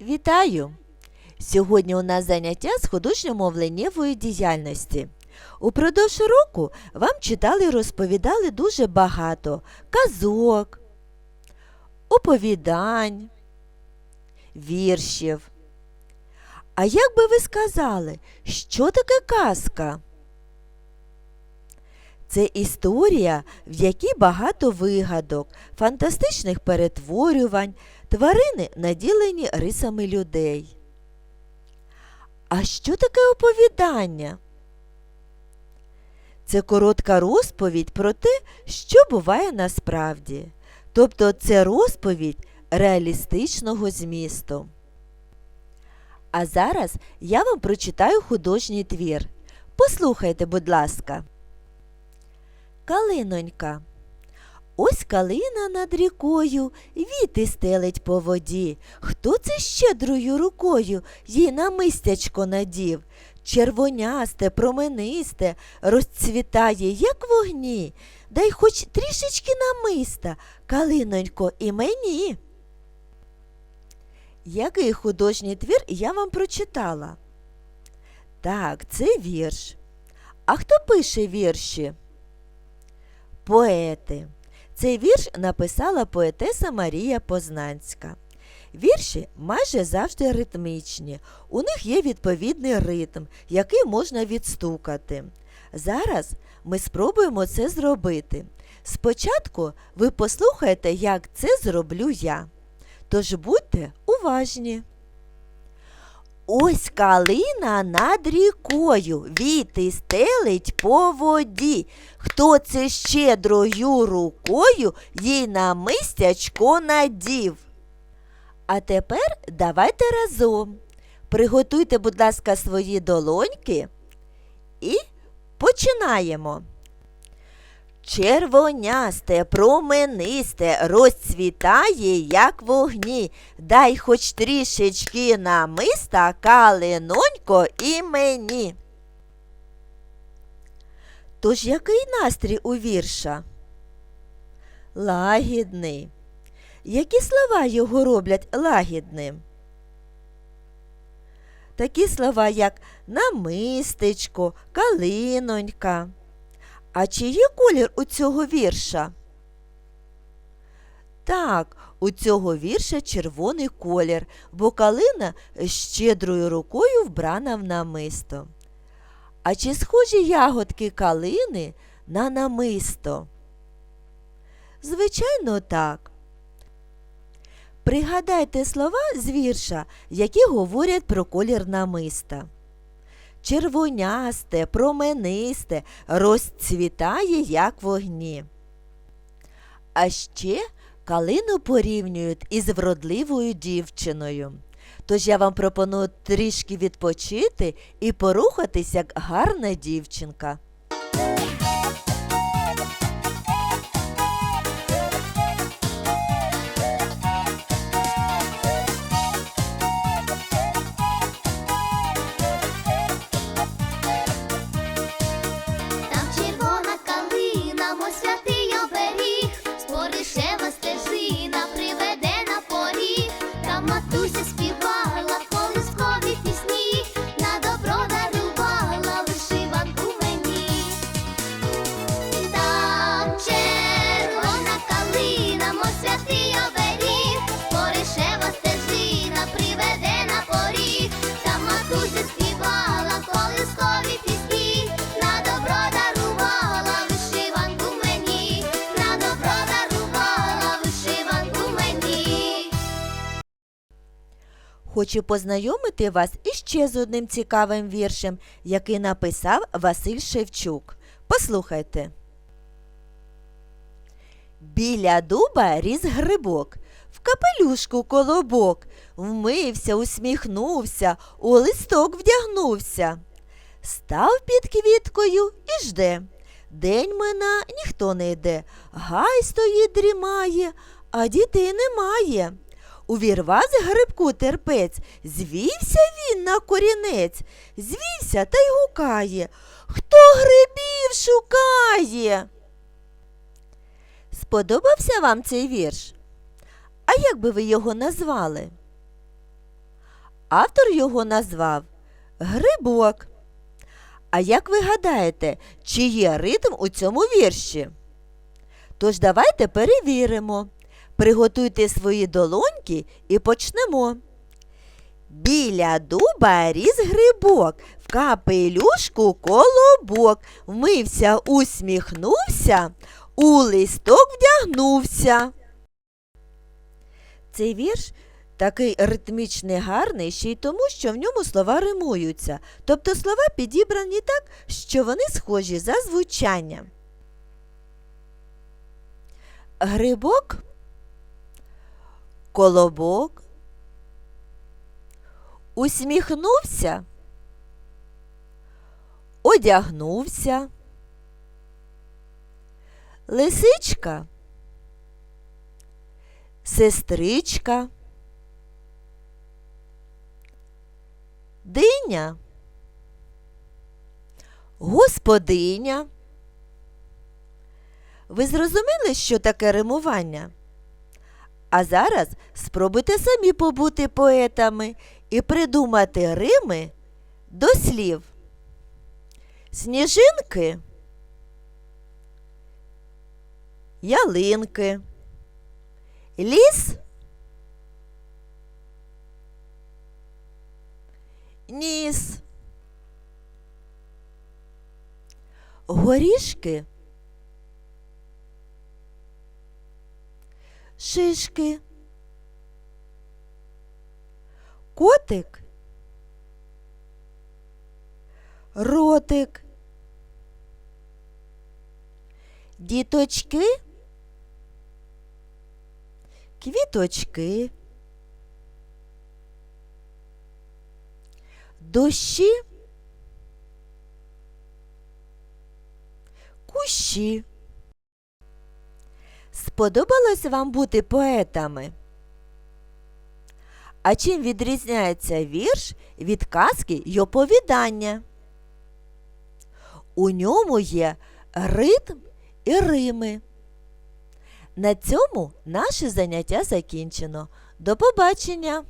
Вітаю! Сьогодні у нас заняття з художньо-мовленнєвої діяльності. Упродовж року вам читали і розповідали дуже багато казок, оповідань, віршів. А як би ви сказали, що таке казка? Це історія, в якій багато вигадок, фантастичних перетворювань, тварини наділені рисами людей. А що таке оповідання? Це коротка розповідь про те, що буває насправді. Тобто це розповідь реалістичного змісту. А зараз я вам прочитаю художній твір. Послухайте, будь ласка. Калинонька. Ось калина над рікою, віти стелить по воді. Хто це щедрою рукою їй намистячко надів? Червонясте, променисте, розцвітає, як вогні. Дай хоч трішечки намиста, калинонько, і мені. Який художній твір я вам прочитала? Так, це вірш. А хто пише вірші? Поети. Цей вірш написала поетеса Марія Познанська. Вірші майже завжди ритмічні. У них є відповідний ритм, який можна відстукати. Зараз ми спробуємо це зробити. Спочатку ви послухаєте, як це зроблю я. Тож будьте уважні. Ось калина над рікою, віти стелить по воді. Хто це щедрою рукою їй на мистячко надів? А тепер давайте разом. Приготуйте, будь ласка, свої долоньки і починаємо. Червонясте, променисте, розцвітає, як вогні. Дай хоч трішечки намиста, калинонько і мені. Тож який настрій у вірша? Лагідний. Які слова його роблять лагідним? Такі слова, як намистечко, калинонька. А чи є колір у цього вірша? Так, у цього вірша червоний колір, бо калина щедрою рукою вбрана в намисто. А чи схожі ягодки калини на намисто? Звичайно, так. Пригадайте слова з вірша, які говорять про колір намиста червонясте, променисте, розцвітає, як вогні. А ще калину порівнюють із вродливою дівчиною. Тож я вам пропоную трішки відпочити і порухатись, як гарна дівчинка. Хочу познайомити вас іще з одним цікавим віршем, який написав Василь Шевчук. Послухайте. Біля дуба ріс грибок, в капелюшку колобок, вмився, усміхнувся, у листок вдягнувся. Став під квіткою і жде. День мина ніхто не йде, гай стоїть дрімає, а дітей немає. Увірвав грибку терпець, звівся він на корінець, звівся та й гукає. Хто грибів шукає? Сподобався вам цей вірш? А як би ви його назвали? Автор його назвав Грибок. А як ви гадаєте, чи є ритм у цьому вірші? Тож давайте перевіримо. Приготуйте свої долоньки і почнемо. Біля дуба ріс грибок, в капелюшку колобок, вмився, усміхнувся, у листок вдягнувся. Цей вірш такий ритмічний гарний ще й тому, що в ньому слова римуються, тобто слова підібрані так, що вони схожі за звучанням. Грибок, колобок, усміхнувся, одягнувся, лисичка, сестричка, диня, господиня. Ви зрозуміли, що таке римування? А зараз спробуйте самі побути поетами і придумати рими до слів. Сніжинки, ялинки, ліс, ніс, горішки, шишки, котик, ротик, діточки, квіточки, дощі, кущі. Сподобалось вам бути поетами? А чим відрізняється вірш від казки й оповідання? У ньому є ритм і рими. На цьому наше заняття закінчено. До побачення!